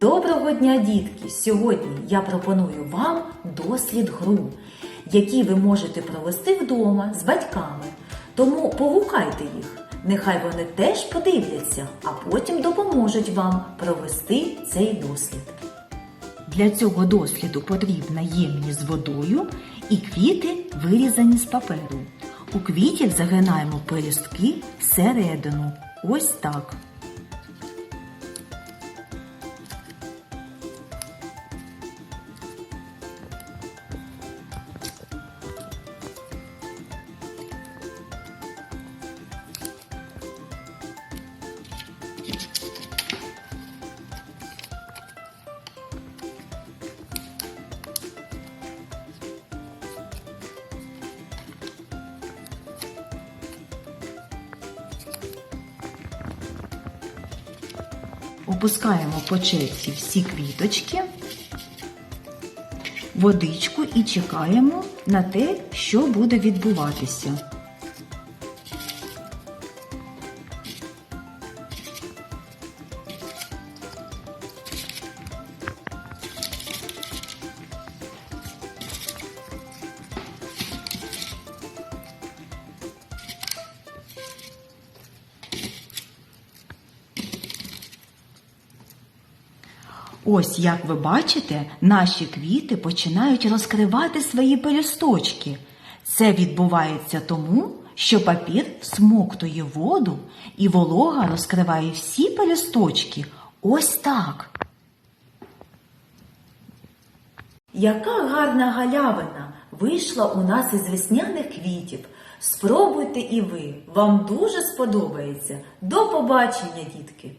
Доброго дня, дітки! Сьогодні я пропоную вам дослід гру, який ви можете провести вдома з батьками. Тому погукайте їх. Нехай вони теж подивляться, а потім допоможуть вам провести цей дослід. Для цього досліду потрібна ємність з водою і квіти вирізані з паперу. У квітів загинаємо пелюстки всередину. Ось так. Опускаємо по черзі всі квіточки, водичку і чекаємо на те, що буде відбуватися. Ось, як ви бачите, наші квіти починають розкривати свої пелюсточки. Це відбувається тому, що папір смоктує воду і волога розкриває всі пелюсточки. Ось так. Яка гарна галявина вийшла у нас із весняних квітів. Спробуйте і ви. Вам дуже сподобається. До побачення, дітки!